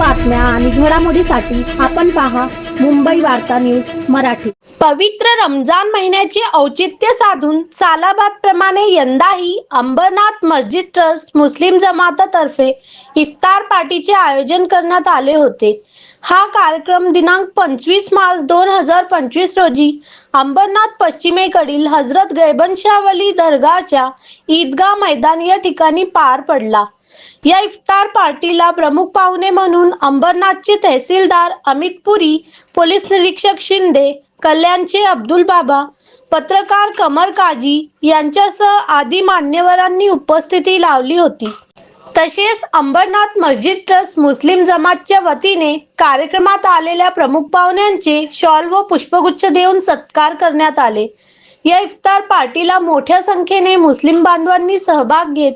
आणि घडामोडीसाठी आपण पहा मुंबई वार्ता न्यूज मराठी. पवित्र रमजान महिन्याचे औचित्य साधून सालाबाद प्रमाणे यंदाही अंबरनाथ मस्जिद ट्रस्ट मुस्लिम जमातातर्फे इफ्तार पार्टीचे आयोजन करण्यात आले होते. हा कार्यक्रम दिनांक पंचवीस मार्च दोन हजार पंचवीस रोजी अंबरनाथ पश्चिमेकडील हजरत गैबनशाह वली दर्गाच्या ईदगाह मैदान या ठिकाणी पार पडला. या इफ्तार पार्टीला प्रमुख पाहुणे म्हणून अंबरनाथचे तहसीलदार अमित पुरी पोलीस निरीक्षक शिंदे कल्याणचे अब्दुल बाबा पत्रकार कमर काजी यांच्यासह आदी मान्यवरांनी उपस्थिती लावली होती. तसेच अंबरनाथ मस्जिद ट्रस्ट मुस्लिम जमातच्या वतीने कार्यक्रमात आलेल्या प्रमुख पाहुण्यांचे शॉल व पुष्पगुच्छ देऊन सत्कार करण्यात आले. या इफ्तार पार्टीला मोठ्या संख्येने मुस्लिम बांधवांनी सहभाग घेत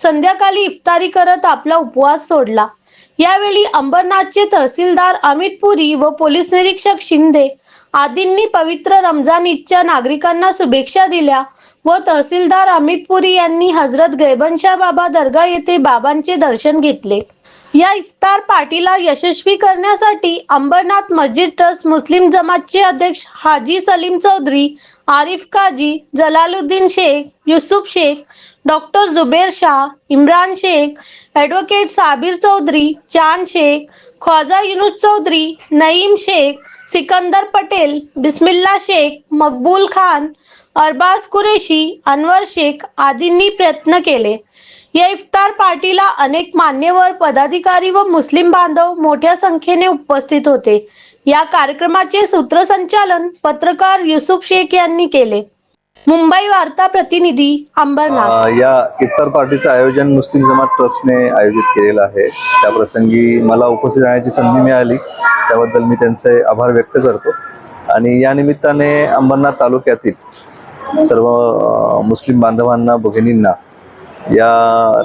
संध्याकाळी इफ्तारी करत आपला उपवास सोडला. यावेळी अंबरनाथचे तहसीलदार अमित पुरी व पोलीस निरीक्षक शिंदे आदींनी पवित्र रमजान ईदच्या नागरिकांना शुभेच्छा दिल्या व तहसीलदार अमित पुरी यांनी हजरत गैबनशाह बाबा दर्गा येथे बाबांचे दर्शन घेतले. या इफ्तार पार्टीला यशस्वी करण्यासाठी अंबरनाथ मस्जिद ट्रस्ट मुस्लिम जमातचे अध्यक्ष हाजी सलीम चौधरी आरिफ काजी जलालुद्दीन शेख युसुफ शेख डॉक्टर जुबेर शाह इम्रान शेख ॲडव्होकेट साबिर चौधरी चांद शेख ख्वाजा युनुस चौधरी नईम शेख सिकंदर पटेल बिस्मिल्ला शेख मकबूल खान अरबाज कुरेशी अनवर शेख आदींनी प्रयत्न केले. या इफ्तार पार्टीला अनेक मान्यवर पदाधिकारी व मुस्लिम बांधव मोठ्या संख्येने उपस्थित होते. या कार्यक्रमाचे सूत्रसंचालन पत्रकार युसुफ शेख यांनी केले. मुंबई वार्ता प्रतिनिधी अंबरनाथ या इफ्तार पार्टीचं आयोजन मुस्लिम जमात ट्रस्टने आयोजित केलेलं आहे. त्या प्रसंगी मला उपस्थित राहण्याची संधी मिळाली. त्याबद्दल मी त्यांचे आभार व्यक्त करतो. आणि या निमित्ताने अंबरनाथ तालुक्यातील सर्व मुस्लिम बांधवांना भगिनींना या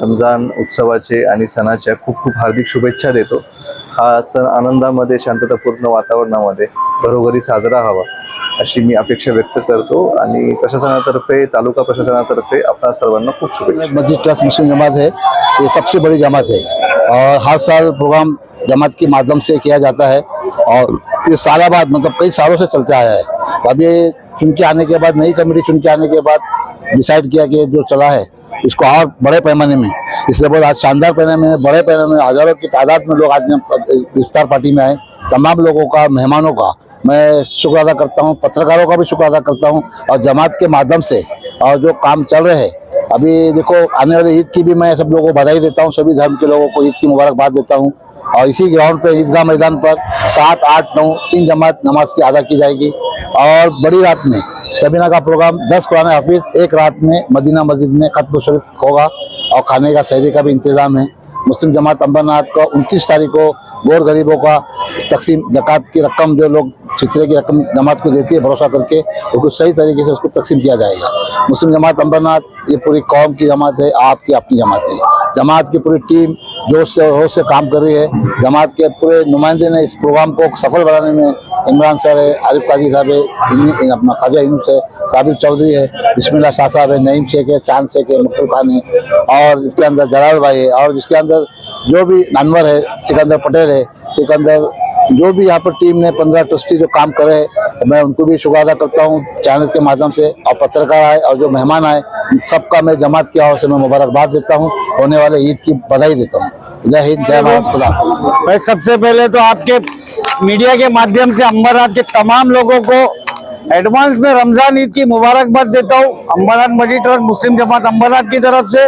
रमजान उत्सवाचे आणि सणाच्या खूप खूप हार्दिक शुभेच्छा देतो. हा सण आनंदामध्ये शांततापूर्ण वातावरणामध्ये घरोघरी साजरा हवा अशी मी अपेक्षा व्यक्त करतो. आणि प्रशासनातर्फे तालुका प्रशासनातर्फे आपणा सर्वांना खूप शुभेच्छा. मस्जिद ट्रस्ट मुस्लिम जमात है ये सबसे बड़ी जमात है और हर साल प्रोग्राम जमात के माध्यम से किया जाता है और ये सालाबाद मतलब कई सालों से चलता आया है। अब ये आने के बाद नई कमेटी चुनके आने के बाद डिसाइड किया कि जो चला है इसको और बड़े पैमाने में, इसलिए बहुत आज शानदार पैमाने में, बड़े पैमाने में, हज़ारों की तादाद में लोग आज इफ्तार पार्टी में आए। तमाम लोगों का, मेहमानों का, मैं शुक्र अदा करता हूँ, पत्रकारों का भी शुक्र अदा करता हूँ और जमात के माध्यम से और जो काम चल रहे हैं। अभी देखो, आने वाले ईद की भी मैं सब लोगों को बधाई देता हूँ, सभी धर्म के लोगों को ईद की मुबारकबाद देता हूँ और इसी ग्राउंड पे, ईदगाह मैदान पर सात, आठ, नौ, तीन जमात नमाज़ की अदा की जाएगी। और बड़ी रात में सबीना का प्रोग्राम, दस कुरान हाफिज, एक रात में मदीना मस्जिद में खत्म शरीफ होगा और खाने का, शहरी का भी इंतज़ाम है। मुस्लिम जमात अंबरनाथ को उनतीस तारीख को गौर गरीबों का तकसीम, जक़ात की रकम जो लोग, फितरे की रकम जमात को देती है, भरोसा करके उसको सही तरीके से उसको तकसीम किया जाएगा। मुस्लिम जमात अंबरनाथ, ये पूरी कौम की जमात है, आपकी अपनी जमात है। जमात की पूरी टीम जोश से होश से काम कर रही है। जमात के पूरे नुमाइंदे ने इस प्रोग्राम को सफल बनाने में इमरान सर है, आरिफ काजी साहब है अपना ख्वाजा यूनुस है साबिर चौधरी है बिस्मिल्ला शाह साहब है, नईम शेख है, चाँद शेख है मकबूल खान है, और इसके अंदर जलाल भाई है, और जिसके अंदर जो भी अनवर है, सिकंदर पटेल है, सिकंदर, जो भी यहाँ पर टीम ने पंद्रह ट्रस्टी जो काम करे मैं उनको भी शुक्र अदा करता हूँ, चैनल के माध्यम से, और पत्रकार आए, और जो मेहमान आए सबका मैं जमात की ओर से मैं मुबारकबाद देता हूँ, होने वाले ईद की बधाई देता हूँ। जय हिंद, जय महाराज खुदा। मैं सबसे पहले तो आपके मीडिया के माध्यम से अम्बरनाथ के तमाम लोगों को एडवांस में रमज़ान ईद की मुबारकबाद देता हूँ। अम्बरनाथ मस्जिद ट्रस्ट मुस्लिम जमात अम्बरनाथ की तरफ़ से।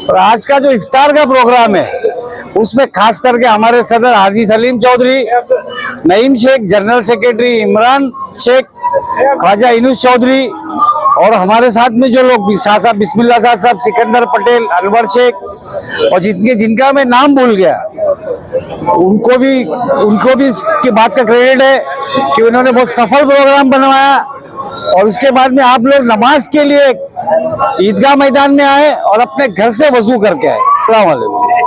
और आज का जो इफ्तार का प्रोग्राम है, उसमें खास करके हमारे सदर हाजी सलीम चौधरी, नईम शेख, जनरल सेक्रेटरी इमरान शेख, ख्वाजा इनुस चौधरी और हमारे साथ में जो लोग शाह साहब बिस्मिल्ला शाह साहब, सिकंदर पटेल, अनवर शेख, और जितने, जिनका मैं नाम भूल गया, उनको भी उनको भी इसकी बात का क्रेडिट है कि उन्होंने बहुत सफल प्रोग्राम बनवाया। और उसके बाद में आप लोग नमाज़ के लिए ईदगाह मैदान में आए और अपने घर से वज़ू करके आए। वालेकुम